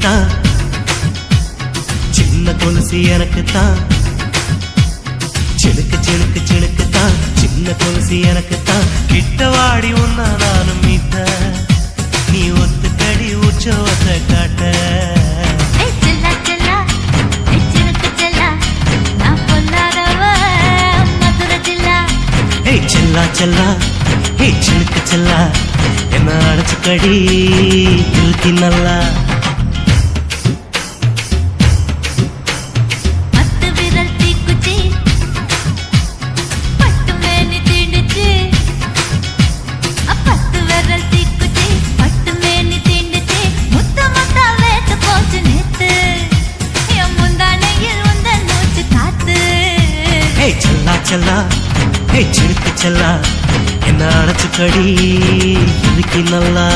தான் சின்ன கொலுசு எனக்கு தான் சிணுக்கு சிணுக்கு சிணுக்கு தான் சின்ன கொலுசு எனக்கு தான் கிட்ட வாடி உன்னா நானும் மீட்ட. நீ ஒத்துக்கடி உற்சவத்தை காட்ட. செல்லா செல்லா. செல்லா. நான் பொல்லாதவ மதுரை ஜில்லா ஏய் சிணுக்கு செல்லா என்ன அடைச்சுக்கடி நல்லா?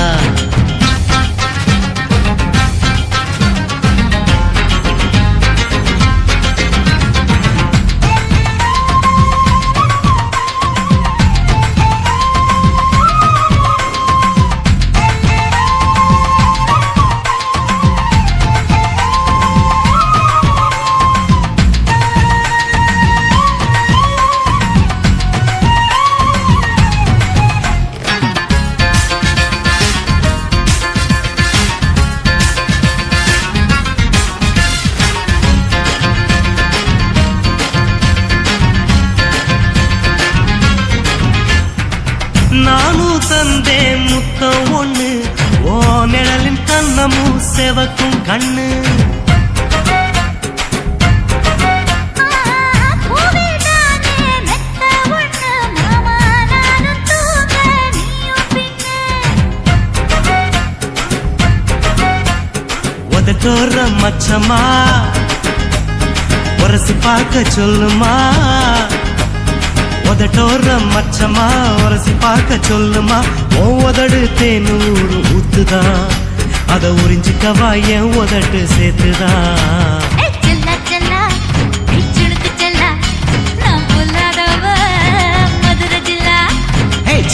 உதட்டோர மச்சமா உரசி பார்க்க சொல்லுமா? உதட்டோர மச்சமா உரசி பார்க்க சொல்லுமா? ஓ உதடு தேனூறு ஊத்துதான் அத உறிஞ்சிக்கவா என் உதட்டு சேர்த்துதான்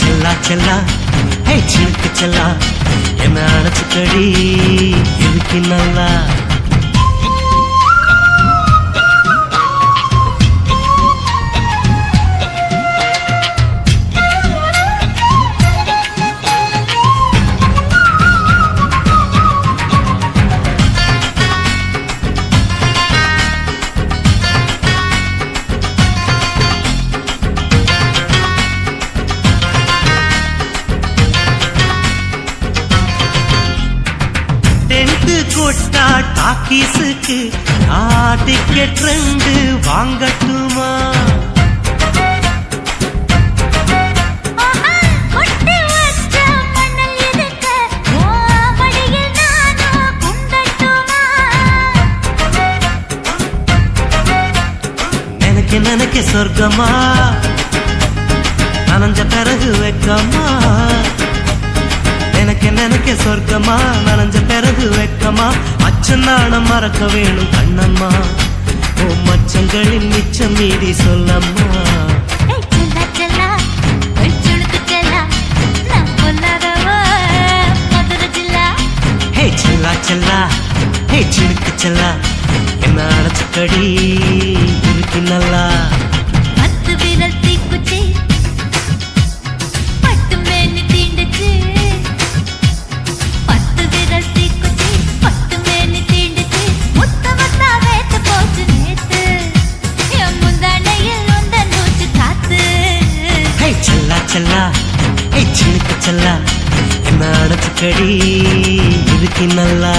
செல்லா செல்லா ஹே சிலுக்கு செல்லா. என்ன அடைச்சுக்கடி இருக்கு நல்லா எனக்கு நினைக்க சொர்க்கமா? நனைஞ்ச பிறகு வெக்கமா? எனக்கு நினைக்க சொர்க்கமா? நனைஞ்ச பிறகு வெக்கமா? அச்சன் நாணம் மறக்க வேணும் கண்ணம்மா. ஓ மச்சங்களின் மிச்சம் மீறி சொல்லம்மா. ஏய் செல்லா செல்லா. ஏய் சினுக்கு செல்லா. என்ன அடைச்சுக்கடி? இருக்கு நல்லா. பத்து விரல் தீக்குச்சி. பட்டு மேனி தீண்டுச்சு. பத்து விரல் தீக்குச்சி. பட்டு மேனி தீண்டுச்சு. முத்த முத்தா வேத்து போச்சு நேத்து. என் முந்தானையில் உந்த நூச்சு காத்து. ஹே செல்லா செல்லா. ஹே சினுக்கு செல்லா. என்ன அடைச்சுக்கடி? இருக்கு நல்லா.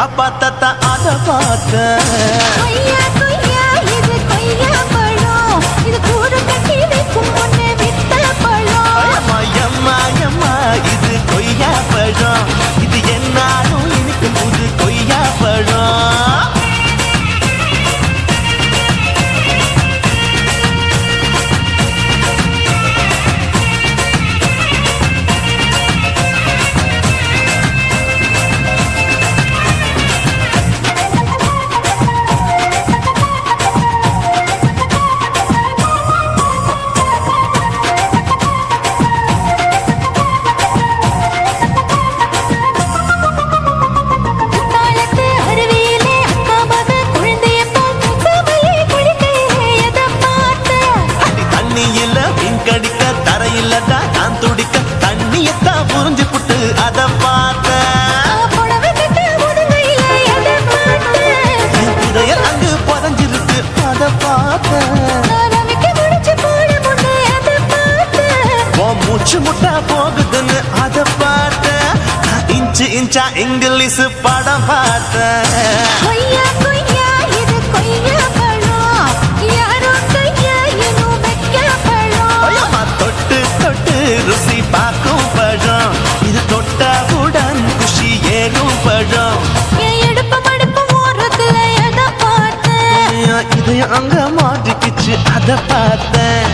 காப்பாத்தத்தான் அதை பார்த்த புடிச்சா இங்கிலீஷ் படம் பார்த்தேன் ருசி பார்க்கும் பழம். இது தொட்டவுடன் குஷி ஏறும் பழம். இதயம் அங்க மாட்டிக்கிச்சு அதை பார்த்தேன்.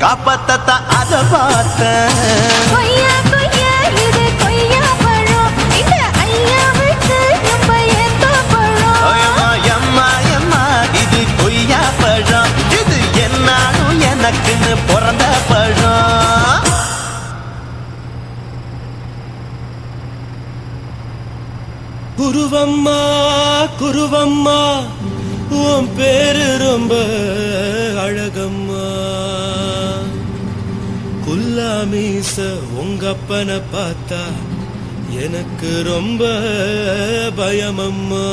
காப்பாத்தத்தா அதை பார்த்தேன். எனக்குன்னு பிறந்த பழம். குருவம்மா குருவம்மா உன் பேரு ரொம்ப மீச உங்கப்பனை பார்த்தா எனக்கு ரொம்ப பயமம்மா.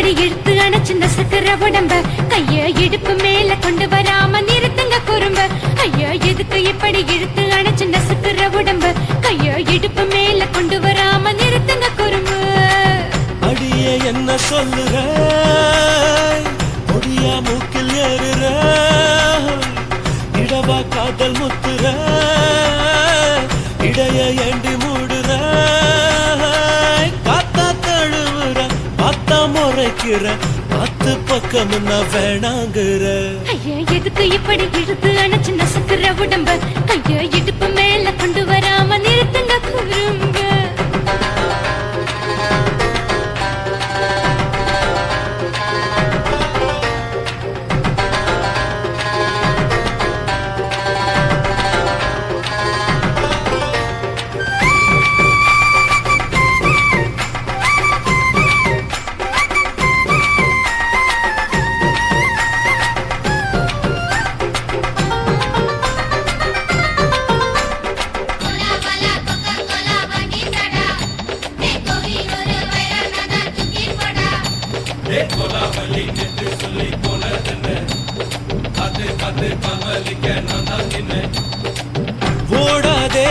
அப்படி இழுத்து அணைச்சு நசுக்கிற உடம்ப கைய இடுப்பு மேல கொண்டு வராம நிறுத்துங்க குறும்ப. ஐயா எதுக்கு இப்படி இழுத்து அணைச்சு நசுக்கிற உடம்ப கைய இடுப்பு மேல கொண்டு வராம நிறுத்துங்க குறும்பு. அடிய என்ன சொல்லுற? பொடியா மூக்கில் ஏறுற? இடவா காதல் முத்துற? இடைய ஏண்டி வைக்கிற பத்து பக்கம் நான் வேணாங்கிற. ஐயா எதுக்கு இப்படி இழுத்து அணைச்சு நசுக்கிற உடம்ப? ஐயா இடுப்பு மேல கொண்டு வராம நிறுத்துங்க குறும் கமலி என்று சொல்லி போனதுன்னு அது அது கமலிக்க நான் தான் ஓடாதே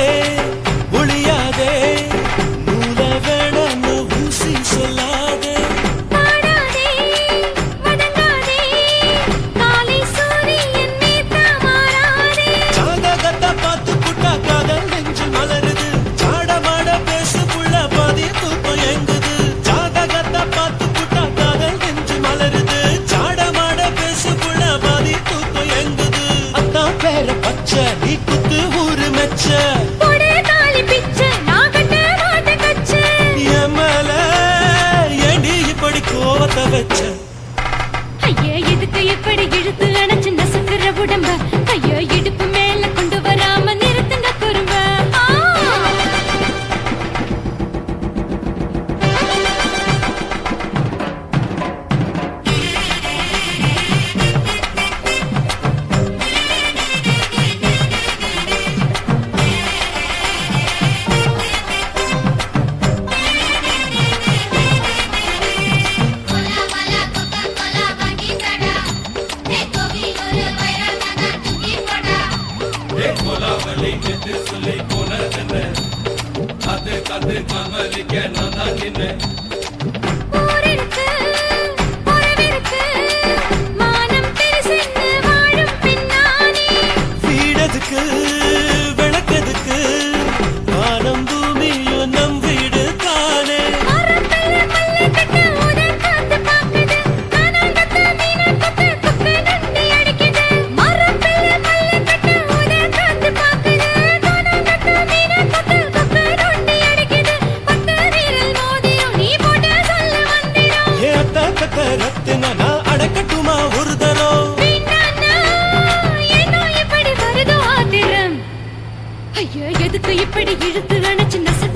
கோவத்தை வச்ச Hadi Mehmet இப்படி இழுத்து அணைச்சு நச